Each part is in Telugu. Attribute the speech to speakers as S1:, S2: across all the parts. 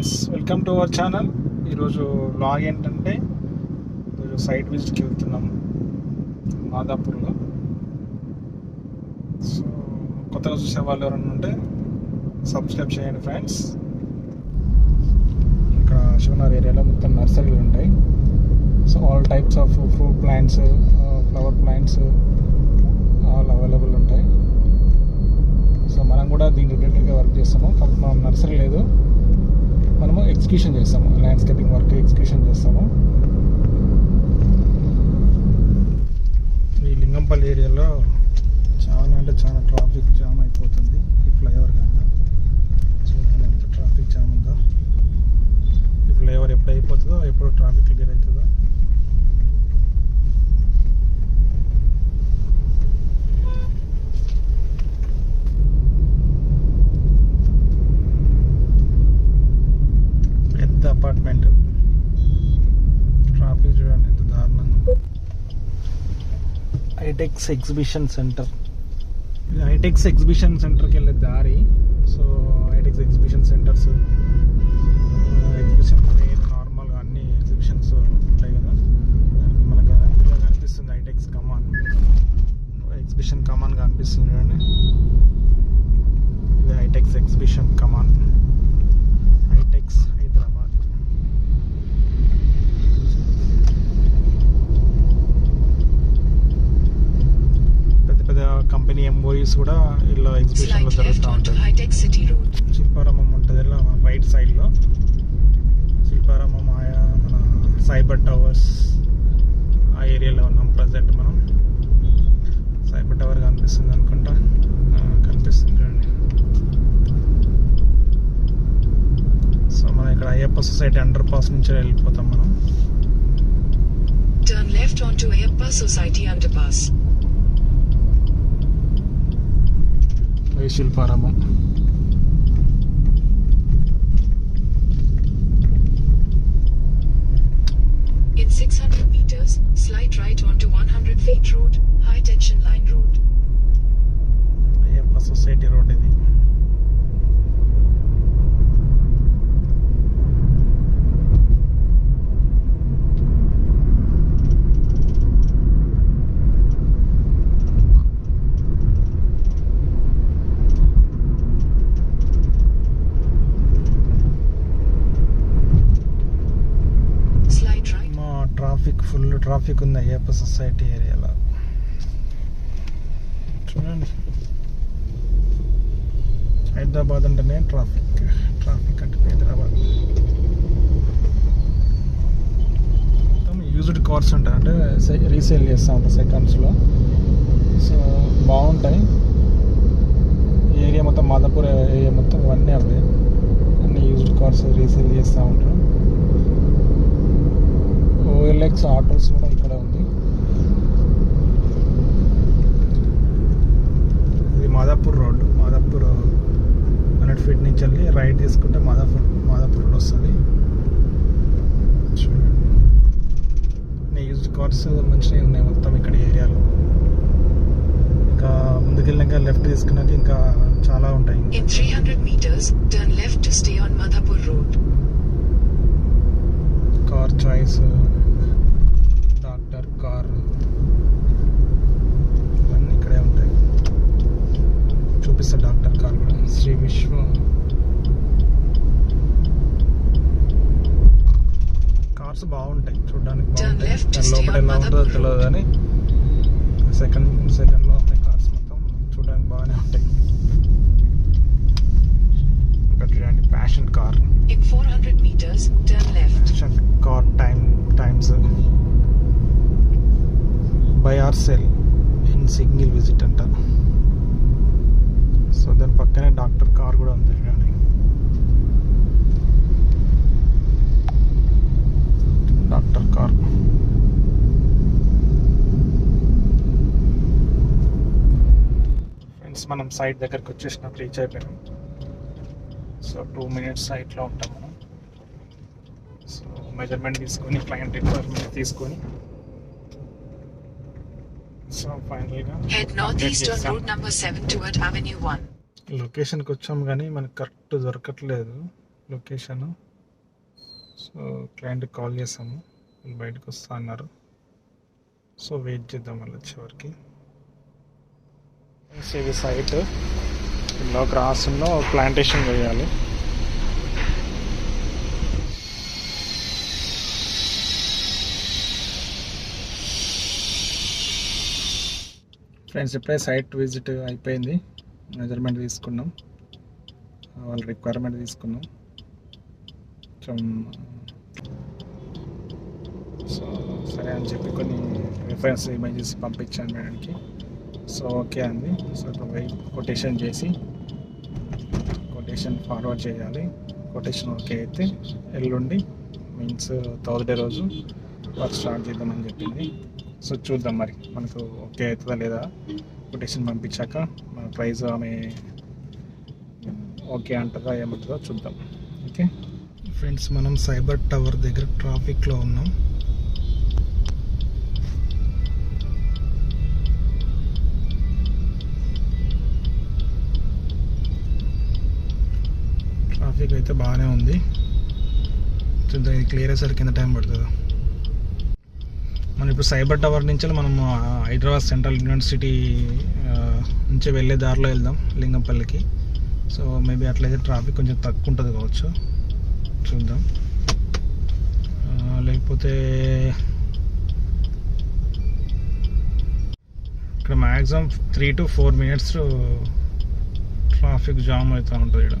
S1: Friends welcome to our channel. ఈరోజు లాగ్ ఏంటంటే ఈరోజు సైట్ విజిట్కి వెళ్తున్నాము మాదాపూర్లో. సో కొత్తగా చూసే వాళ్ళు ఎవరైనా ఉంటే సబ్స్క్రైబ్ చేయండి ఫ్రెండ్స్ ఇక్కడ శివనార్ ఏరియాలో మొత్తం నర్సరీలు ఉంటాయి. So all types of fruit plants flower plants all available ఉంటాయి. సో మనం కూడా దీని రిలేటెడ్గా వర్క్ చేస్తాము. కాకపోతే మనం నర్సరీ లేదు. మనము ఎగ్జిక్యూషన్ చేస్తాము landscape హైటెక్స్ ఎగ్జిబిషన్ సెంటర్ ఇది హైటెక్స్ ఎగ్జిబిషన్ సెంటర్కి వెళ్ళే దారి so Hitex exhibition centres exhibition నార్మల్గా అన్ని ఎగ్జిబిషన్స్ ఉంటాయి కదా దానికి మనకు ఎదురుగా కనిపిస్తుంది హైటెక్స్ కమాన్ ఎగ్జిబిషన్ కమాన్ కనిపిస్తుంది చూడండి ఇది హైటెక్స్ ఎగ్జిబిషన్ కమాన్ ఎంఓఈస్ కూడా ఇలా ఎగ్జిబిషన్లో జరుగుతూ ఉంటాయి. శిల్పారామం ఉంటుంది ఇలా రైట్ సైడ్లో శిల్పారామం ఆయా మన సైబర్ టవర్స్ ఆ ఏరియాలో ఉన్నాం ప్రజెంట్ మనం. సైబర్ టవర్ కనిపిస్తుంది అనుకుంటా. కనిపిస్తుంది చూడండి. సో మనం ఇక్కడ అయ్యప్ప సొసైటీ అండర్ పాస్ నుంచి వెళ్ళిపోతాం మనం.
S2: Turn left onto Ayappa Society Underpass.
S1: Facial പാറമ
S2: In 600 meters, slide right onto 100 feet road, high tension line road. Society
S1: road ഇത് ఫుల్ ట్రాఫిక్ ఉంది అయ్యప్ప సొసైటీ ఏరియాలో. చూడండి. హైదరాబాద్ అంటేనే ట్రాఫిక్. ట్రాఫిక్ అంటే హైదరాబాద్. యూజ్డ్ కార్స్ ఉంటాయి. అంటే రీసేల్ చేస్తూ ఉంటారు సెకండ్స్లో సో బాగుంటాయి. ఈ ఏరియా మొత్తం మాదాపూర్ ఏరియా మొత్తం ఇవన్నీ అవే. అన్ని యూజ్డ్ కార్స్ రీసేల్ చేస్తూ ఉంటారు ఓఎల్ఎక్స్ ఆటోస్ కూడా ఇక్కడ ఉంది. ఇది Madhapur road Madhapur hundred feet నుంచి వెళ్ళి రైట్ తీసుకుంటే మాదాపూర్ మాదాపూర్ రోడ్ వస్తుంది. చూడండి. యూజ్డ్ కార్స్ మంచిగా ఉన్నాయి మొత్తం ఇక్కడ ఏరియాలో. ఇంకా ముందుకెళ్ళాక లెఫ్ట్ తీసుకున్నాక ఇంకా చాలా ఉంటాయి
S2: In 300 meters, turn left to stay on Madhapur Road.
S1: Car choice doctor car ఇవన్నీ ఇక్కడే ఉంటాయి చూపిస్తా డాక్టర్ కూడా శ్రీ విశ్వ. కార్స్ బాగుంటాయి చూడడానికి బాగుంటాయి. లోపల ఎలా ఉంటుందో తెలియదు కానీ సెకండ్ సెకండ్లో ఉన్నాయి కార్స్ మొత్తం చూడడానికి బాగానే ఉంటాయి. ఇక్కడ చూడండి passion
S2: car. 400 meters, turn left.
S1: Car time times by R sell in single visit అంట సో దాని పక్కనే డాక్టర్ కార్ కూడా ఉంది చూడండి డాక్టర్ కార్ ఫ్రెండ్స్ మనం సైట్ దగ్గరికి వచ్చేసినాం రీచ్ అయిపోయినాం సో టూ మినిట్స్ సైట్లో ఉంటాం మనం. సో మెజర్మెంట్ తీసుకొని క్లయింట్ రిక్వైర్మెంట్ తీసుకొని. సో ఫైనల్గా
S2: Head northeast on road number 7 toward Avenue 1.
S1: లొకేషన్కి వచ్చాం కానీ మనకు కరెక్ట్ దొరకట్లేదు లొకేషన్ సో క్లయింట్ కాల్ చేసాము. బయటకు వస్తా అన్నారు. సో వెయిట్ చేద్దాం వాళ్ళు వచ్చేవరకు ఇది సైట్ ఇందులో గ్రాస్లో ప్లాంటేషన్ చేయాలి ఫ్రెండ్స్ ఇప్పుడే సైట్ విజిట్ అయిపోయింది. మెజర్మెంట్ తీసుకున్నాం. వాళ్ళ రిక్వైర్మెంట్ తీసుకున్నాం. కొంచెం సో సరే అని చెప్పి కొన్ని రిఫరెన్స్ ఇమేజెస్ పంపించాను మేడంకి. సో ఓకే అండి. సో ఇప్పుడు కొటేషన్ చేసి కొటేషన్ ఫార్వర్డ్ చేయాలి. కొటేషన్ ఓకే అయితే ఎల్లుండి మీన్స్ థర్స్డే రోజు వర్క్ స్టార్ట్ చేద్దామని చెప్పింది. సో చూద్దాం మరి మనకు ఓకే అవుతుందా లేదా కొటేషన్ పంపించాక మన ప్రైజ్ ఆమె ఓకే అంటుందా ఏమంటుందో చూద్దాం. ఓకే? ఫ్రెండ్స్ మనం సైబర్ టవర్ దగ్గర ట్రాఫిక్లో ఉన్నాం. ట్రాఫిక్ అయితే బాగానే ఉంది. చూద్దాం ఇది క్లియర్ అయ్యేసరికి ఎంత టైం పడుతుందో. మనం ఇప్పుడు సైబర్ టవర్ నుంచి మనం హైదరాబాద్ సెంట్రల్ యూనివర్సిటీ నుంచి వెళ్ళే దారిలో వెళ్దాం లింగంపల్లికి. సో మేబీ అట్లయితే ట్రాఫిక్ కొంచెం తక్కువ ఉంటుంది కావచ్చు. చూద్దాం. లేకపోతే ఇక్కడ maximum three to four minutes traffic jam అవుతూ ఉంటుంది ఇక్కడ.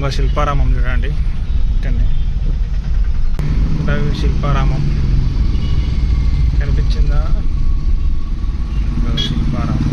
S1: ఇంకో శిల్పారామం చూడండి. ఇక్కడనే. శిల్పారామం. కనిపించిందా? ఇదిగో శిల్పారామం.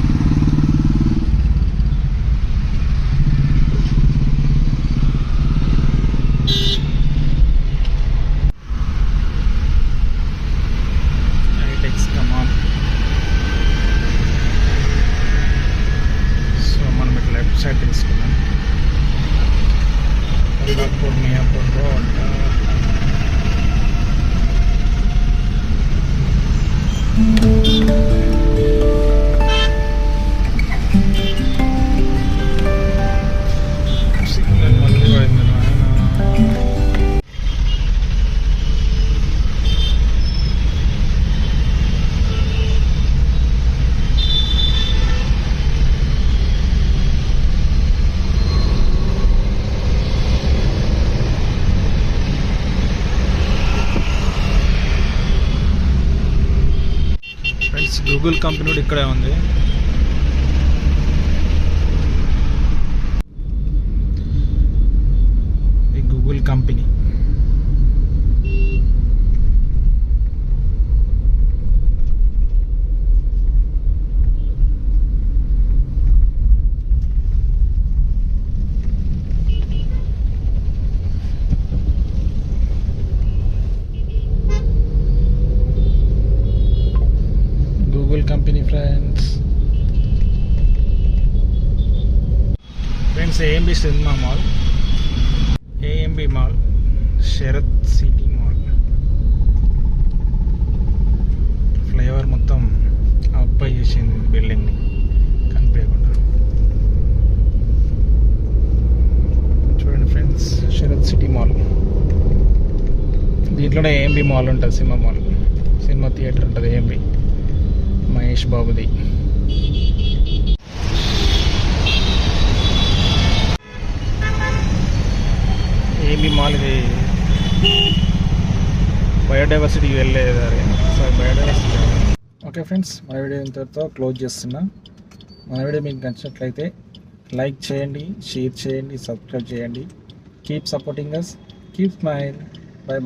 S1: గూగుల్ కంపెనీ కూడా ఇక్కడే ఉంది ఈ Google company Google company friends friends AMB cinema mall AMB mall Sarath city mall flyover మొత్తం అప్పై చేసింది బిల్డింగ్ని కనిపించకుండా. చూడండి ఫ్రెండ్స్ శరత్ సిటీ మాల్ దీంట్లోనే ఏఎంబి మాల్ ఉంటుంది సినిమా మాల్ సినిమా థియేటర్ ఉంటుంది ఏఎంబి మహేష్ బాబుది. ఏమి మాల్ ఇది బయోడైవర్సిటీకి వెళ్ళేదారు సార్ బయోడైవర్సిటీ ఓకే ఫ్రెండ్స్ మన వీడియో ఇంతటితో క్లోజ్ చేస్తున్నా. మన వీడియో మీకు నచ్చినట్లయితే లైక్ చేయండి షేర్ చేయండి సబ్స్క్రైబ్ చేయండి. Keep supporting us keep smile bye bye